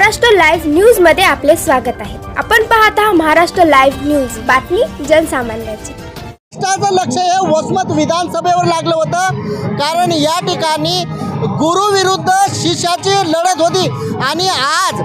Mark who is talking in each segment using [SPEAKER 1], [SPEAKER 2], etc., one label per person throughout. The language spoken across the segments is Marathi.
[SPEAKER 1] महाराष्ट्र लाईव्ह न्यूजमध्ये आपले स्वागत आहे. आपण पाहत आहात महाराष्ट्र लाईव्ह न्यूज. बातमी जनसामान्याची.
[SPEAKER 2] महाराष्ट्राचं लक्ष हे वसमत विधानसभेवर लागलं होतं. कारण या ठिकाणी गुरु विरुद्ध शिष्याची लढत होती. आणि आज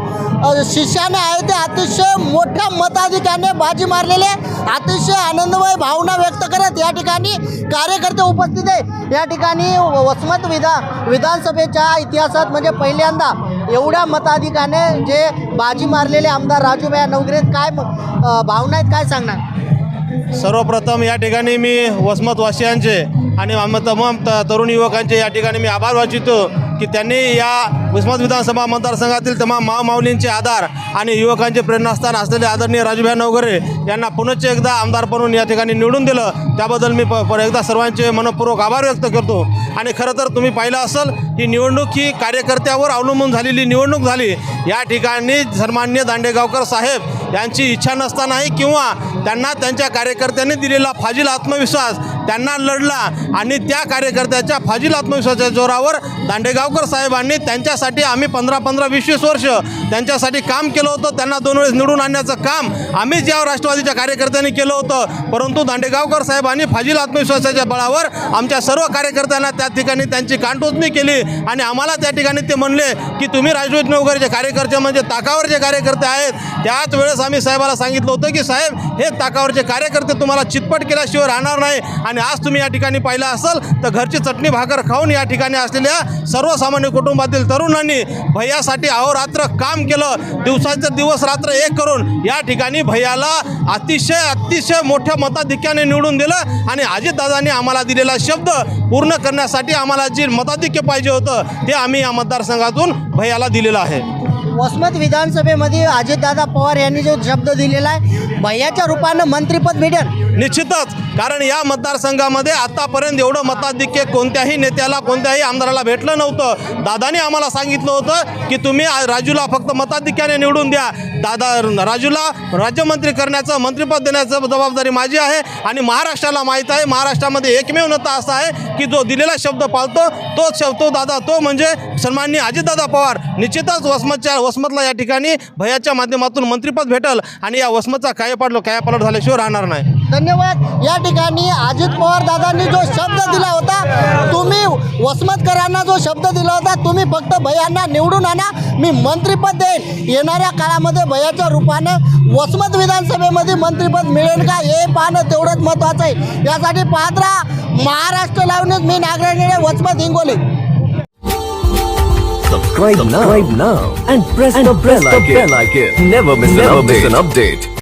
[SPEAKER 2] शिष्याने आहे ते अतिशय मोठ्या मताधिकाने बाजी मारलेले अतिशय आनंदमय भावना व्यक्त करत या ठिकाणी कार्यकर्ते उपस्थित आहे या ठिकाणी वसमत विधा विधानसभेच्या इतिहासात म्हणजे पहिल्यांदा एवढ्या मताधिकाने जे बाजी मारलेले आमदार राजूभाया नवगिरे काय भावना आहेत काय सांगणार?
[SPEAKER 3] सर्वप्रथम या ठिकाणी मी वसमतवासियांचे आणि आम- तमाम तरुण युवकांचे या ठिकाणी मी आभार वाचितो. की त्यांनी या वसमत विधानसभा मतदारसंघातील तमाम माव आधार आणि युवकांचे प्रेरणास्थान असलेले आदरणीय राजूभाई नवगरे यांना पुनश्च एकदा आमदार म्हणून या ठिकाणी निवडून दिलं. त्याबद्दल मी प पर एकदा सर्वांचे मनपूर्वक आभार व्यक्त करतो. आणि खरं तर तुम्ही पाहिलं असेल ही निवडणूक ही कार्यकर्त्यावर अवलंबून झालेली निवडणूक झाली. या ठिकाणी सन्मान्य दांडेगावकर साहेब यांची इच्छा नसतानाही किंवा त्यांना त्यांच्या कार्यकर्त्यांनी दिलेला फाजील आत्मविश्वास त्यांना लढला आणि त्या कार्यकर्त्याच्या फाजील आत्मविश्वासाच्या जोरावर दांडेगावकर साहेबांनी त्यांच्यासाठी आम्ही पंधरा पंधरा वीस वीस वर्ष त्यांच्यासाठी काम केलं होतं. त्यांना दोन वेळेस निवडून आणण्याचं काम आम्ही ज्या राष्ट्रवादीच्या कार्यकर्त्यांनी केलं होतं परंतु दांडेगावकर साहेबांनी फाजील आत्मविश्वासाच्या बळावर आमच्या सर्व कार्यकर्त्यांना त्या ठिकाणी त्यांची कानटोचणी केली आणि आम्हाला त्या ठिकाणी ते म्हणले की तुम्ही राजवत नवकरचे कार्यकर्ते म्हणजे ताकावर जे कार्यकर्ते आहेत त्याच वेळेस आम्ही साहेबाला सांगितलं होतं की साहेब हे ताकावरचे कार्यकर्ते तुम्हाला चितपट केल्याशिवाय राहणार नाही आणि आज तुम्ही या ठिकाणी पाहिलं असाल तर घरची चटणी भाकर खाऊन या ठिकाणी असलेल्या सर्वसामान्य कुटुंबातील तरुणांनी भैयासाठी अहोरात्र काम केलं. दिवसाचं दिवस रात्र एक करून या ठिकाणी भैयाला अतिशय अतिशय मोठ्या मताधिक्याने निवडून दिलं आणि अजितदादांनी आम्हाला दिलेला शब्द पूर्ण करण्यासाठी आम्हाला जे मताधिक्य पाहिजे होतं ते आम्ही या मतदारसंघातून भैयाला दिलेलं आहे.
[SPEAKER 2] वसमत विधानसभेमध्ये अजितदादा पवार यांनी जो शब्द दिलेला आहे भैयाच्या रूपानं मंत्रीपद मिळेल.
[SPEAKER 3] निश्चितच. कारण या मतदारसंघामध्ये आतापर्यंत एवढं मताधिक्य कोणत्याही नेत्याला कोणत्याही आमदाराला भेटलं नव्हतं. दादाने आम्हाला सांगितलं होतं की तुम्ही राजूला फक्त मताधिक्याने निवडून द्या. दादा राजूला राज्यमंत्री करण्याचं मंत्रिपद देण्याचं जबाबदारी माझी आहे आणि महाराष्ट्राला माहीत आहे. महाराष्ट्रामध्ये एकमेव नेता असा आहे की जो दिलेला शब्द पाळतो तोच शब्द तो दादा तो म्हणजे सन्माननीय अजितदादा पवार. निश्चितच वसमतच्या वसमतला या ठिकाणी भयाच्या माध्यमातून मंत्रिपद भेटल आणि या वसमतचा काय पाडलो काय पालट झाल्याशिवाय राहणार नाही.
[SPEAKER 2] धन्यवाद. या ठिकाणी अजित पवार दादांनी जो शब्द दिला होता तुम्ही वसमतकरांना जो शब्द दिला होता तुम्ही फक्त भयांना निवडून आणा मी मंत्रिपद देईन. येणाऱ्या काळामध्ये भयाच्या रूपानं वसमत विधानसभेमध्ये मंत्रिपद मिळेल का? हे पाहणं तेवढंच महत्त्वाचं आहे. यासाठी पाहत राहा. महाराष्ट्र लावणीच मी नागराने Vasmat Hingoli.
[SPEAKER 4] Subscribe now, now and press the bell icon. Never miss an update.